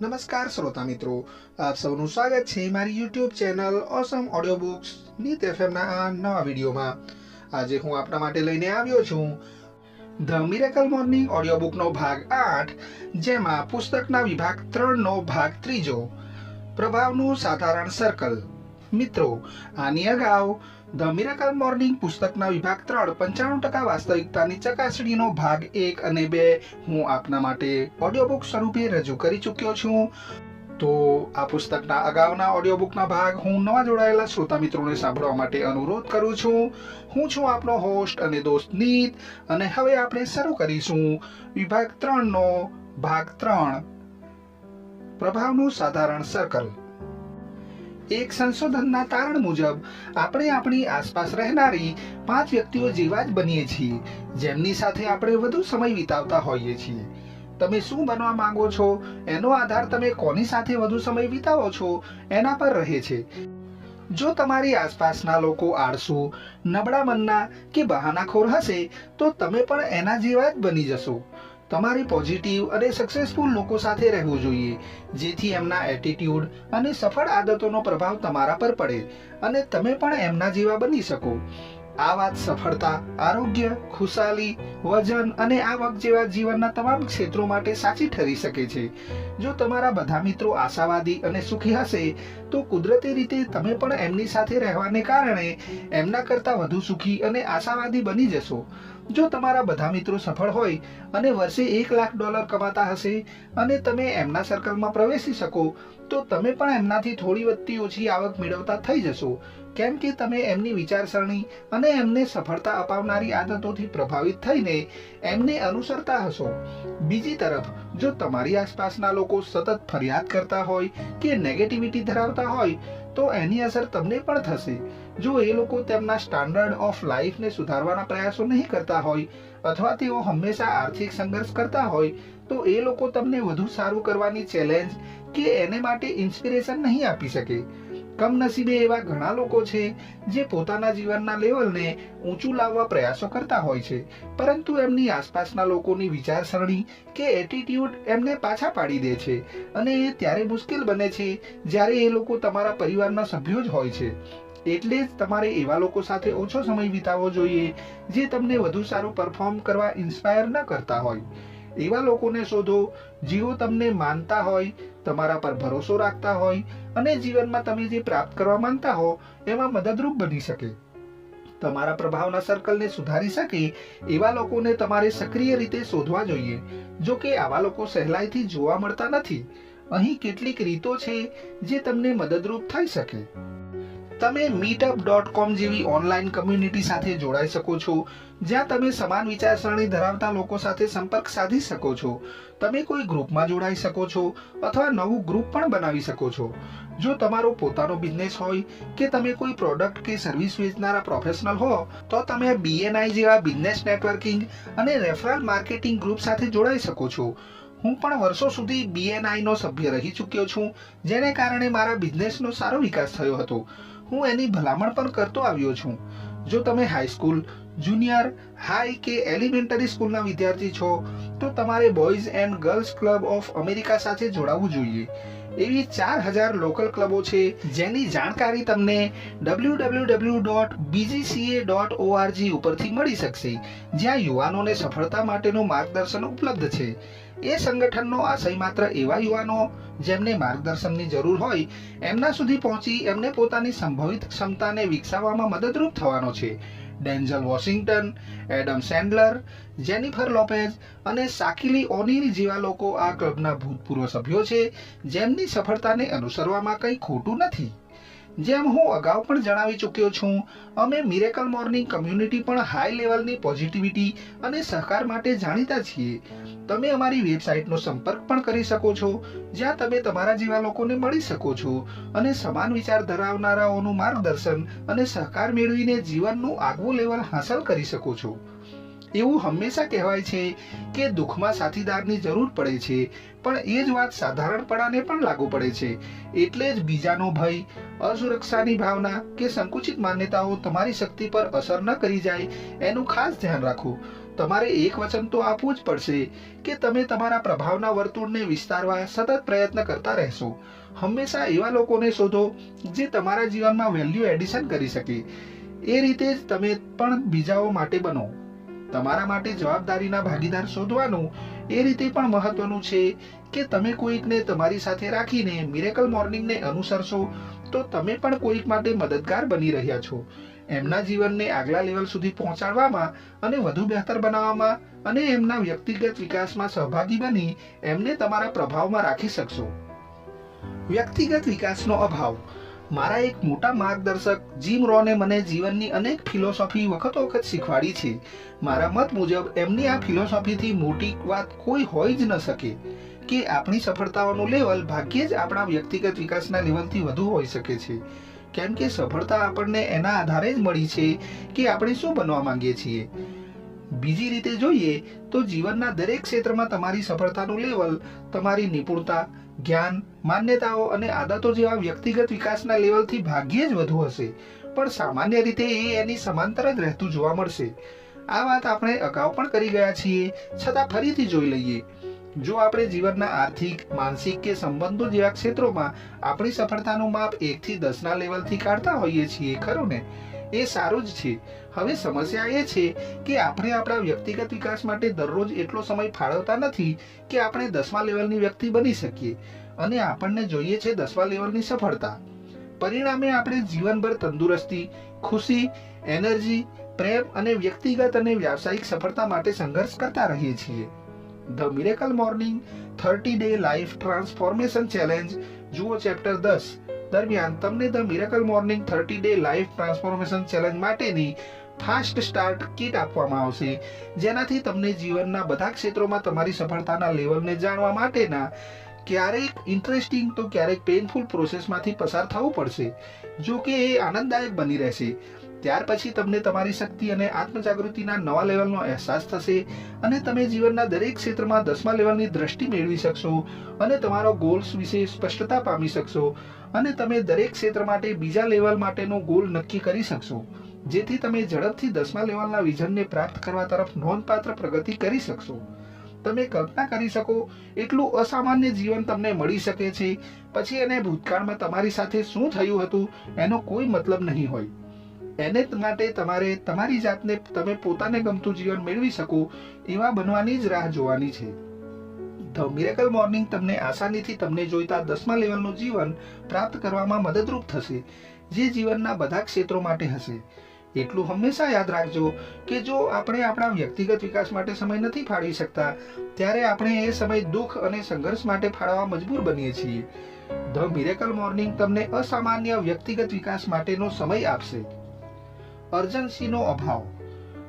નમસ્કાર શ્રોતા મિત્રો, આપ સૌનું સ્વાગત છે મારી YouTube channel awesome audio books Neet એફએમના આ નવા વિડીયોમાં. આજે હું આપણા માટે લઈને આવ્યો છું ધ મિરેકલ મોર્નિંગ ઓડિયો બુકનો ભાગ આઠ, જેમાં પુસ્તકના વિભાગ ત્રણનો ભાગ ત્રીજો. પ્રભાવનું સાધારણ સર્કલ મિત્રો, આની અગાઉ ધ મિરેકલ મોર્નિંગ પુસ્તકના વિભાગ ત્રણ પંચાણું ટકા વાસ્તવિકતાની ચકાસણીનો ભાગ એક અને બે હું આપના માટે ઓડિયો બુક સ્વરૂપે રજૂ કરી ચૂક્યો છું. તો આ પુસ્તકના અગાઉના ઓડિયો બુકના ભાગ હું નવા જોડાયેલા શ્રોતા મિત્રોને સાંભળવા માટે અનુરોધ કરું છું. હું છું આપનો હોસ્ટ અને દોસ્ત નીત અને હવે આપણે શરૂ કરીશું વિભાગ ત્રણનો ભાગ ત્રણ. પ્રભાવનું સાધારણ સર્કલ એક સંશોધનના તારણ મુજબ, આપણે આપણી આસપાસ રહેનારી પાંચ વ્યક્તિઓ જેવા જ બનીએ છીએ, જેમની સાથે આપણે વધુ સમય વિતાવતા હોઈએ છીએ. તમે શું બનવા માંગો છો? એનો આધાર તમે કોની સાથે વધુ સમય વિતાવો છો? એના પર રહે છે. જો તમારી આસપાસના લોકો આળસુ, નબળા મનના કે બહાનાખોર હશે, તો તમે પણ એના જેવા જ બની જશો. તમારે પોઝિટિવ અને સક્સેસફુલ લોકો સાથે રહેવું જોઈએ, જેથી એમના એટીટ્યુડ અને સફળ આદતોનો પ્રભાવ તમારા પર પડે અને તમે પણ એમના જેવા બની શકો. આ વાત સફળતા, આરોગ્ય, ખુશાલી, વજન અને આવક જેવા જીવનના તમામ ક્ષેત્રો માટે સાચી ઠરી શકે છે. જો તમારા બધા મિત્રો આશાવાદી અને સુખી હશે, તો કુદરતી રીતે તમે પણ એમની સાથે રહેવાને કારણે એમના કરતાં વધુ સુખી અને આશાવાદી બની જશો. જો તમારા બધા મિત્રો સફળ હોય અને વર્ષે એક લાખ ડોલર કમાતા હશે અને તમે એમના સર્કલમાં પ્રવેશી શકો, તો તમે પણ એમનાથી થોડી વધતી ઓછી આવક મેળવતા થઈ જશો. કેમ કે તમે એમની વિચારસરણી અને એમને સફળતા અપાવનારી આદતોથી પ્રભાવિત થઈને એમને અનુસરતા હશો. બીજી તરફ, જો તમારી આસપાસના લોકો સતત ફરિયાદ કરતા હોય કે નેગેટિવિટી ધરાવતા હોય, તો એની અસર તમને પણ થશે. જો એ લોકો તેમના સ્ટાન્ડર્ડ ઓફ લાઈફને સુધારવાના પ્રયાસો નહીં કરતા હોય, અથવા તેઓ હંમેશા આર્થિક સંઘર્ષ કરતા હોય, તો એ લોકો તમને વધુ સારું કરવાની ચેલેન્જ કે એને માટે ઇન્સ્પિરેશન નહીં આપી શકે. કમનસીબે એવા ઘણા લોકો છે, જે પોતાના જીવનના લેવલને ઊંચું લાવવા પ્રયાસો કરતા હોય છે, પરંતુ એમની આસપાસના લોકોની વિચારસરણી કે એટીટ્યુડ એમને પાછા પાડી દે છે, અને એ ત્યારે મુશ્કેલ બને છે જ્યારે એ લોકો તમારા પરિવારના સભ્યો જ હોય છે. એટલે જ તમારે એવા લોકો સાથે ઓછો સમય વિતાવવો જોઈએ જે તમને વધુ સારું પરફોર્મ કરવા ઇન્સ્પાયર ન કરતા હોય. એવા લોકોને શોધો જેઓ તમને માનતા હોય, તમારા પર ભરોસો રાખતા હોય અને જીવનમાં તમે જે પ્રાપ્ત કરવા માંગતા હો, એમાં મદદરૂપ બની શકે. તમારા પ્રભાવના સર્કલને સુધારી શકે એવા લોકોને તમારે સક્રિય રીતે શોધવા જોઈએ. જો કે આવા લોકો સહેલાઈથી જોવા મળતા નથી. અહીં કેટલીક રીતો છે જે તમને મદદરૂપ થઈ શકે. તમે મીટઅપ ડોટ કોમ જેવી ઓનલાઈન કમ્યુનિટી સાથે જોડાઈ શકો છો, જ્યાં તમે સમાન વિચારસરણી ધરાવતા લોકો સાથે સંપર્ક સાધી શકો છો. તમે કોઈ ગ્રુપમાં જોડાઈ શકો છો અથવા નવું ગ્રુપ પણ બનાવી શકો છો. જો તમારો પોતાનો બિઝનેસ હોય કે તમે કોઈ પ્રોડક્ટ કે સર્વિસ વેચનારા પ્રોફેશનલ હો, તો તમે બીએનઆઈ જેવા બિઝનેસ નેટવર્કિંગ અને રેફરલ માર્કેટિંગ ગ્રુપ સાથે જોડાઈ શકો છો. હું પણ વર્ષો સુધી બીએનઆઈનો સભ્ય રહી ચૂક્યો છું, જેને કારણે મારા બિઝનેસનો સારો વિકાસ થયો હતો. હું એની ભલામણ પણ કરતો આવ્યો છું. જો તમે હાઈસ્કૂલ જુનિયર હાઈ કે એલિમેન્ટરી સ્કૂલના વિદ્યાર્થી છો, તો તમારે boys and girls club of America સાથે જોડાવવું જોઈએ. એવી ચાર હજાર લોકલ ક્લબો છે, જેની જાણકારી તમને W W W dot BGCA dot ORG ઉપરથી મળી શકશે, જ્યાં યુવાનોને સફળતા માટેનું માર્ગદર્શન ઉપલબ્ધ છે. એ સંગઠનનો આશય માત્ર એવા યુવાનો જેમને માર્ગદર્શનની જરૂર હોય, એમના સુધી પહોંચી એમને પોતાની સંભવિત ક્ષમતાને વિકસાવવામાં મદદરૂપ થવાનો છે. Denzel Washington, Adam Sandler, Jennifer Lopez અને સાકિલી ઓનિલ જેવા લોકો આ ક્લબના ભૂતપૂર્વ સભ્યો છે, જેમની સફળતાને અનુસરવામાં કંઈ ખોટું નથી. જેમ હું અગાઉ પણ જણાવી ચૂક્યો છું, અમે મિરેકલ મોર્નિંગ કમ્યુનિટી પણ હાઈ લેવલની પોઝિટિવિટી અને સહકાર માટે જાણીતા છીએ. તમે અમારી વેબસાઇટનો સંપર્ક પણ કરી શકો છો, જ્યાં તમે તમારા જેવા લોકોને મળી શકો છો અને સમાન વિચાર ધરાવનારાઓનું માર્ગદર્શન અને સહકાર મેળવીને જીવનનું આગવું લેવલ હાંસલ કરી શકો છો. એવું હંમેશા કહેવાય છે કે દુઃખમાં સાથીદારની જરૂર પડે છે, પણ એ જ વાત સાધારણપણાને પણ લાગુ પડે છે. એટલે જ બીજાનો ભય, અસુરક્ષાની ભાવના કે સંકુચિત માન્યતાઓ તમારી શક્તિ પર અસર ન કરી જાય, એનું ખાસ ધ્યાન રાખો. તમારે એક વચન તો આપવું જ પડશે કે તમે તમારા પ્રભાવના વર્તુળને વિસ્તારવા સતત પ્રયત્ન કરતા રહેશો. હંમેશા એવા લોકોને શોધો જે તમારા જીવનમાં વેલ્યુ એડિશન કરી શકે. એ રીતે જ તમે પણ બીજાઓ માટે બનો. તમારા માટે જવાબદારીના ભાગીદાર શોધવાનું એ રીતે પણ મહત્વનું છે કે તમે કોઈકને તમારી સાથે રાખીને મિરેકલ મોર્નિંગને અનુસરશો, તો તમે પણ કોઈક માટે મદદગાર બની રહ્યા છો. એમના જીવનને આગલા લેવલ સુધી પહોંચાડવામાં અને વધુ બહેતર બનાવવામાં અને એમના વ્યક્તિગત વિકાસમાં સહભાગી બની એમને તમારા પ્રભાવમાં રાખી શકશો. વ્યક્તિગત વિકાસનો અભાવ. મારા એક મોટા માર્ગદર્શક જીમ રોને મને જીવનની અનેક ફિલોસોફી વખતો વખત શીખવાડી છે. મારા મત મુજબ, એમની આ ફિલોસોફીથી મોટી વાત કોઈ હોઈ જ ન શકે. કે આપણી સફળતાઓનું લેવલ ભાગ્યે જ આપણા વ્યક્તિગત વિકાસના લેવલથી વધુ હોઈ શકે છે. કેમ કે સફળતા આપણને એના આધારે જ મળી છે કે આપણે શું બનવા માંગીએ છીએ. બીજી રીતે જોઈએ તો જીવનના દરેક ક્ષેત્રમાં તમારી સફળતાનું લેવલ તમારી નિપુણતા જ્ઞાન, માન્યતાઓ અને આદતો જેવા વ્યક્તિગત વિકાસના લેવલથી ભાગ્યે જ વધુ હશે. પણ સામાન્ય રીતે એ એની સમાંતર જ રહેતું જોવા મળશે. આ વાત આપણે અગાઉ પણ કરી ગયા છીએ, છતાં ફરીથી જોઈ લઈએ. જો આપણે જીવનના આર્થિક, માનસિક કે સંબંધો જેવા ક્ષેત્રોમાં આપણી સફળતાનું માપ એકથી દસના લેવલથી કાઢતા હોઈએ છીએ, ખરું ને? એ સારું જ છે. હવે સમસ્યા એ છે કે આપણે આપણા વ્યક્તિગત વિકાસ માટે દરરોજ એટલો સમય ફાળવતા નથી કે આપણે દસમા લેવલની વ્યક્તિ બની શકીએ અને આપણને જોઈએ છે દસમા લેવલની સફળતા. પરિણામે આપણે જીવનભર તંદુરસ્તી, ખુશી, એનર્જી, પ્રેમ અને વ્યક્તિગત અને વ્યાવસાયિક સફળતા માટે સંઘર્ષ કરતા રહીએ છીએ. The miracle morning thirty day life transformation challenge. જુઓ ચેપ્ટર દસ. દરમિયાન તમને the miracle morning thirty day life transformation challenge માટેની ફાસ્ટ સ્ટાર્ટ કીટ આપવામાં આવશે. જેનાથી તમને જીવનના બધા ક્ષેત્રોમાં તમારી સફળતાના લેવલને જાણવા માટેના ક્યારેક ઇન્ટરેસ્ટિંગ તો ક્યારેક પેઇનફુલ પ્રોસેસમાંથી પસાર થવું પડશે જો કે એ આનંદદાયક બની રહેશે. ત્યાર પછી તમને તમારી શક્તિ અને આત્મજાગૃતિના નવા લેવલનો અહેસાસ થશે અને તમે જીવનના દરેક ક્ષેત્રમાં દસમા લેવલની દ્રષ્ટિ મેળવી શકશો અને તમારો ગોલ્સ વિશે સ્પષ્ટતા પામી શકશો અને તમે દરેક ક્ષેત્ર માટે બીજા લેવલ માટેનો ગોલ નક્કી કરી શકશો. જેથી તમે ઝડપથી દસમા લેવલના વિઝનને પ્રાપ્ત કરવા તરફ નોંધપાત્ર પ્રગતિ કરી શકશો. તમે કલ્પના કરી શકો, એટલું અસામાન્ય જીવન તમને મળી શકે છે. પછી એને ભૂતકાળમાં તમારી સાથે શું થયું હતું, એનો કોઈ મતલબ નહીં હોય. એને માટે તમારે તમારી જાતને તમે પોતાને ગમતું જીવન મેળવી શકો એવા બનવાની જ રાહ જોવાની છે. ધ મિરેકલ મોર્નિંગ તમને આસાનીથી તમને જોઈતા દસમા લેવલનું જીવન પ્રાપ્ત કરવામાં મદદરૂપ થશે, જે જીવનના બધા ક્ષેત્રો માટે હશે. એટલું હંમેશા યાદ રાખજો કે જો આપણે આપણા વ્યક્તિગત વિકાસ માટે સમય નથી ફાળવી શકતા, ત્યારે આપણે એ સમય દુઃખ અને સંઘર્ષ માટે ફાળવવા મજબૂર બનીએ છીએ. ધ મિરેકલ મોર્નિંગ તમને અસામાન્ય વ્યક્તિગત વિકાસ માટેનો સમય આપશે. અર્જન્સીનો અભાવ.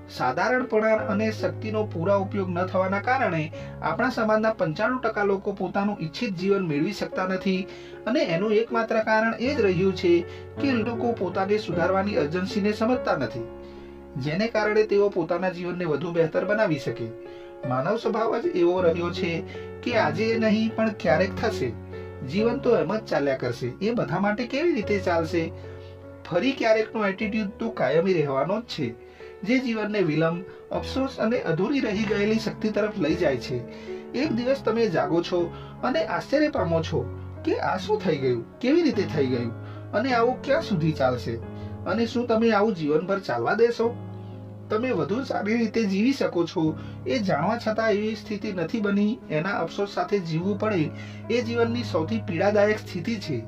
સાધારણપણા અને શક્તિનો પૂરા ઉપયોગ ન થવાના કારણે આપણા સમાજના પંચાણું ટકા લોકો પોતાનું ઈચ્છિત જીવન મેળવી શકતા નથી અને એનું એકમાત્ર કારણ એ જ રહ્યું છે કે લોકો પોતાને સુધારવાની અર્જન્સીને સમજતા નથી. જેને કારણે તેઓ પોતાના જીવનને વધુ બહેતર બનાવી શકે. માનવ સ્વભાવ જ એવો રહ્યો છે કે આજે નહીં પણ ક્યારેક થશે. જીવન તો એમ જ ચાલ્યા કરશે. એ બધા માટે કેવી રીતે ચાલશે? ફરી ક્યારેકનો એટીટ્યુડ તો કાયમી રહેવાનો જ છે. જે જીવનને વિલંબ, અફસોસ અને અધૂરી રહી ગયેલી શક્તિ તરફ લઈ જાય છે. એક દિવસ તમે જાગો છો અને આશ્ચર્ય પામો છો કે આ શું થઈ ગયું? કેવી રીતે થઈ ગયું? અને આવું ક્યાં સુધી ચાલશે? અને શું તમે આવું જીવનભર ચાલવા દેશો? તમે વધુ સારી રીતે જીવી શકો છો એ જાણવા છતાં એવી સ્થિતિ નથી બની. એના અફસોસ સાથે જીવવું પડે એ જીવનની સૌથી પીડાદાયક સ્થિતિ છે.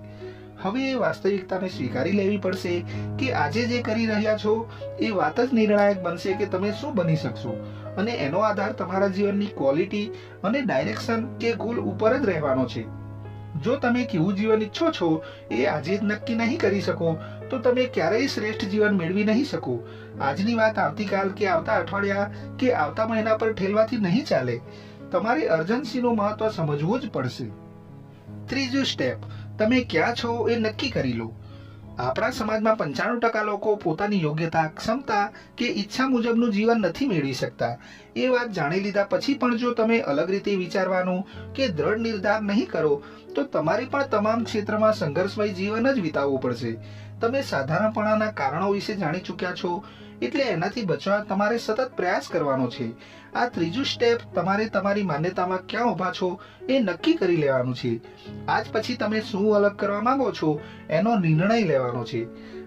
હવે એ વાસ્તવિકતાને સ્વીકારી લેવી પડશે કે આજે જે કરી રહ્યા છો એ વાત જ નિર્ણાયક બનશે કે તમે શું બની શકશો. અને એનો આધાર તમારા જીવનની ક્વોલિટી અને ડાયરેક્શન કે ગોલ ઉપર જ રહેવાનો છે. જો તમે કેવું જીવન ઈચ્છો છો એ આજે જ નક્કી નહીં કરી શકો, તો તમે ક્યારેય શ્રેષ્ઠ જીવન મેળવી નહીં શકો. આજની વાત આવતીકાલ કે આવતા અઠવાડિયા કે આવતા મહિના પર ઠેલવાથી નહીં ચાલે. તમારે અર્જન્સીનું મહત્વ સમજવું જ પડશે. ત્રીજું સ્ટેપ તમે ક્યાં છો એ નક્કી કરી લો. આપણા સમાજમાં પંચાણું ટકા લોકો પોતાની યોગ્યતા, ક્ષમતા કે ઈચ્છા મુજબનું જીવન નથી મેળવી શકતા. એ વાત જાણી લીધા પછી પણ જો તમે અલગ રીતે વિચારવાનું કે દ્રઢ નિર્ધાર નહીં કરો, તો તમારે પણ તમામ ક્ષેત્રમાં સંઘર્ષમય જીવન જ વિતાવવું પડશે. તમે સાધારણપણાના કારણો વિશે જાણી ચૂક્યા છો એટલે એનાથી બચવા તમારે સતત પ્રયાસ કરવાનો છે. આ ત્રીજું સ્ટેપ તમારે તમારી માન્યતામાં ક્યાં ઊભા છો એ નક્કી કરી લેવાનું છે. આજ પછી તમે શું અલગ કરવા માંગો છો એનો નિર્ણય લેવાનો છે.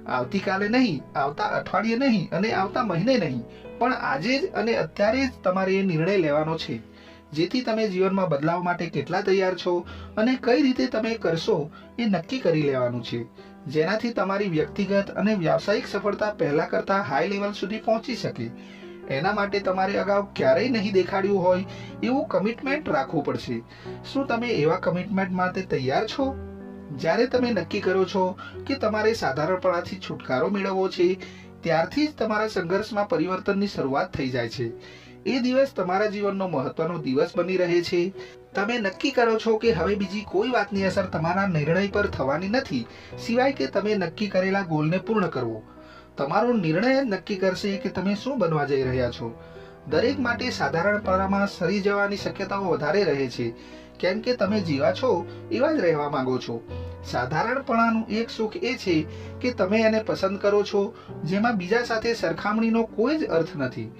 આવતીકાલે નહીં, આવતા અઠવાડિયે નહીં અને આવતા મહિને નહીં, પણ આજે જ અને અત્યારે જ તમારે એ નિર્ણય લેવાનો છે. જેથી તમે જીવનમાં બદલાવ માટે કેટલા તૈયાર છો અને કઈ રીતે તમે કરશો એ નક્કી કરી લેવાનું છે. જેનાથી તમારી વ્યક્તિગત અને વ્યાવસાયિક સફળતા પહેલા કરતા હાઈ લેવલ સુધી પહોંચી શકે. એના માટે તમારે અગાઉ ક્યારેય નહીં દેખાડ્યું હોય એવું કમિટમેન્ટ રાખવું પડશે. શું તમે એવા કમિટમેન્ટ માટે તૈયાર છો? જ્યારે તમે નક્કી કરો છો કે તમારે સાધારણપણાથી છુટકારો મેળવવો છે, ત્યારથી જ તમારા સંઘર્ષમાં પરિવર્તનની શરૂઆત થઈ જાય છે. એ દિવસ તમારા જીવનનો મહત્વનો દિવસ બની રહે છે. તમે નક્કી કરો છો કે હવે બીજી કોઈ વાતની અસર તમારા નિર્ણય પર થવાની નથી, સિવાય કે તમે નક્કી કરેલા ગોલને પૂર્ણ કરવો. તમારો નિર્ણય નક્કી કરશે કે તમે શું બનવા જઈ રહ્યા છો. દરેક માટે સાધારણપણામાં સરી જવાની શક્યતાઓ વધારે રહે છે, કેમ કે તમે જીવા છો એવા જ રહેવા માંગો છો. સાધારણપણાનું એક સુખ એ છે કે તમે એને પસંદ કરો છો, જેમાં બીજા સાથે સરખામણીનો કોઈ જ અર્થ નથી.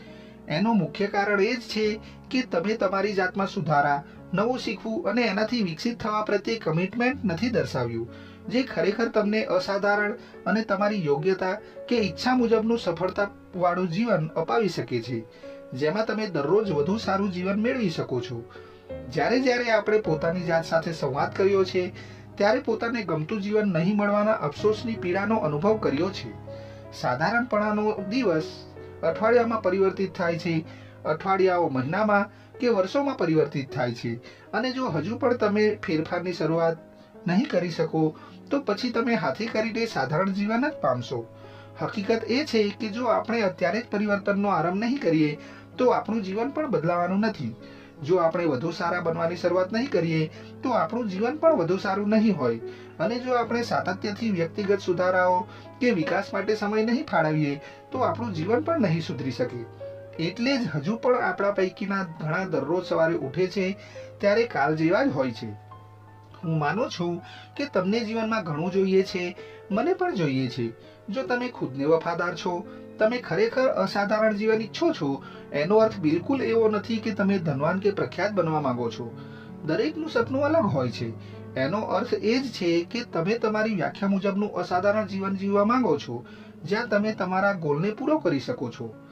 એનું મુખ્ય કારણ એ જ છે કે તમે તમારી જાતમાં સુધારા નવું શીખવું અને એનાથી વિકસિત થવા પ્રત્યે કમિટમેન્ટ નથી દર્શાવ્યું. જે ખરેખર તમને અસાધારણ અને તમારી યોગ્યતા કે ઈચ્છા મુજબનું સફળતાવાળું જીવન અપાવી શકે છે, જેમાં તમે દરરોજ વધુ સારું જીવન મેળવી શકો છો. જ્યારે જ્યારે આપણે પોતાની જાત સાથે સંવાદ કર્યો છે, ત્યારે પોતાને ગમતું જીવન નહીં મળવાના અફસોસની પીડાનો અનુભવ કર્યો છે. સાધારણપણાનો દિવસ અઠવાડિયામાં પરિવર્તિત થાય છે, અઠવાડિયાઓ મહિનામાં કે વર્ષોમાં પરિવર્તિત થાય છે. અને જો હજુ પણ તમે ફેરફારની શરૂઆત નહીં કરી શકો, તો પછી તમે હાથે કરીને સાધારણ જીવન જ પામશો. હકીકત એ છે કે જો આપણે અત્યારે જ પરિવર્તનનો આરંભ નહીં કરીએ, તો આપણું જીવન પણ બદલાવાનું નથી. જો આપણે વધુ સારા બનવાની શરૂઆત નહીં કરીએ, તો આપણું જીવન પણ વધુ સારું નહીં હોય. અને જો આપણે સાતત્યથી વ્યક્તિગત સુધારાઓ કે વિકાસ માટે સમય નહીં ફાળવીએ, તો આપણું જીવન પણ નહીં સુધરી શકે. એટલે જ હજુ પણ આપણા પૈકીના ઘણા દરરોજ સવારે ઉઠે છે, ત્યારે કાલ જેવા જ હોય છે. હું માનું છું કે તમને જીવનમાં ઘણું જોઈએ છે, મને પણ જોઈએ છે. જો તમે ખુદને વફાદાર છો, તમે ખરેખર અસાધારણ જીવન ઈચ્છો છો, એનો અર્થ બિલકુલ એવો નથી કે તમે ધનવાન કે પ્રખ્યાત બનવા માંગો છો. દરેકનું સપનું અલગ હોય છે. એનો અર્થ એ જ છે કે તમે તમારી વ્યાખ્યા મુજબનું અસાધારણ જીવન જીવવા માંગો છો, જ્યાં તમે તમારા ગોલને પૂરો કરી શકો છો.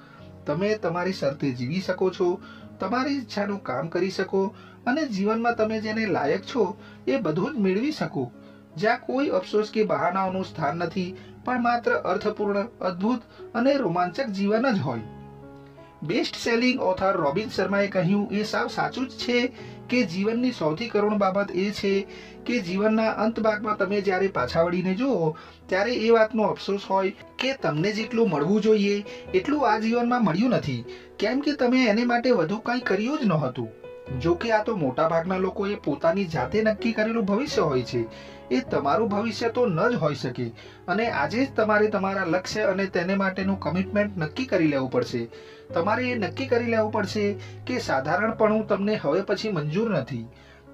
તમે તમારી શરતે જીવી શકો છો, તમારી ઈચ્છાનું કામ કરી શકો અને જીવનમાં તમે જેને લાયક છો એ બધું જ મેળવી શકો. જ્યાં કોઈ અફસોસ કે બહાનાઓનું સ્થાન નથી, પણ માત્ર અર્થપૂર્ણ, અદ્ભુત અને રોમાંચક જીવન જ હોય. બેસ્ટ સેલિંગ ઓથર રોબિન શર્માએ કહ્યું, એ સાવ સાચું જ છે કે જીવનની સૌથી કરુણ બાબત એ છે કે જીવનના અંત ભાગમાં તમે જ્યારે પાછા વળીને જુઓ, ત્યારે એ વાતનો અફસોસ હોય કે તમને જેટલું મળવું જોઈએ, એટલું આ જીવનમાં મળ્યું નથી. કેમ કે તમે એને માટે વધુ કંઈ કર્યું જ નહોતું. જો કે આ તો મોટાભાગના લોકોએ પોતાની જાતે નક્કી કરેલું ભવિષ્ય હોય છે. એ તમારું ભવિષ્ય તો ન જ હોઈ શકે. અને આજે જ તમારે તમારા લક્ષ્ય અને તેને માટેનું કમિટમેન્ટ નક્કી કરી લેવું પડશે. તમારે એ નક્કી કરી લેવું પડશે કે સાધારણપણું તમને હવે પછી મંજૂર નથી.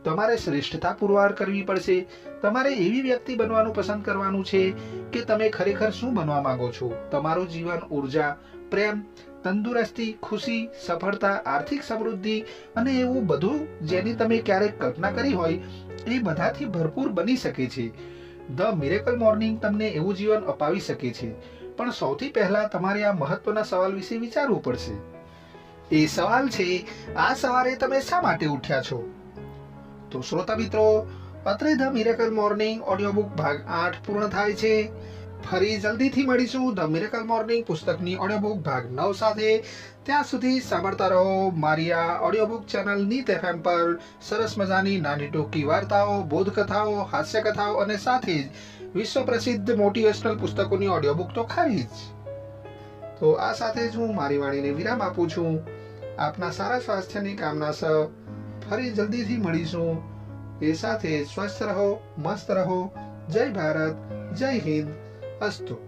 તમારે શ્રેષ્ઠતા પુરવાર કરવી પડશે. તમારે એવી વ્યક્તિ બનવાનું પસંદ કરવાનું છે કે તમે ખરેખર શું બનવા માંગો છો? તમારું જીવન, ઊર્જા, પ્રેમ તંદુરસ્તી, ખુશી, સફળતા, આર્થિક સમૃદ્ધિ અને એવું બધું જેની તમે ક્યારેક કલ્પના કરી હોય, એ બધાથી ભરપૂર બની શકે છે. ધ મિરેકલ મોર્નિંગ તમને એવું જીવન અપાવી શકે છે. પણ સૌથી પહેલા તમારે આ મહત્વના સવાલ વિશે વિચારવું પડશે. એ સવાલ છે, આ સવારે તમે શા માટે ઉઠ્યા છો? તો શ્રોતા મિત્રો, અત્રે the miracle morning audio book ભાગ આઠ પૂર્ણ થાય છે. ફરી જલ્દીથી મળીશું. ધ મિરેકલ મોર્નિંગ પુસ્તકની ઓડિયો બુક ભાગ નવ સાથે. ત્યાં સુધી સાંભળતા રહો મારી આ audio book channel Neet FM પર સરસ મજાની નાની ટૂંકી વાર્તાઓ, બોધકથાઓ, હાસ્યકથાઓ અને સાથે જ વિશ્વ પ્રસિદ્ધ મોટિવેશનલ પુસ્તકોની ઓડિયો બુક તો ખરી જ. તો આ સાથે જ હું મારી વાણીને વિરામ આપું છું. આપના સારા સ્વાસ્થ્યની કામના સ ફરી જલ્દીથી મળીશું. એ સાથે સ્વસ્થ રહો, મસ્ત રહો. જય ભારત, જય હિન્દ. Astu.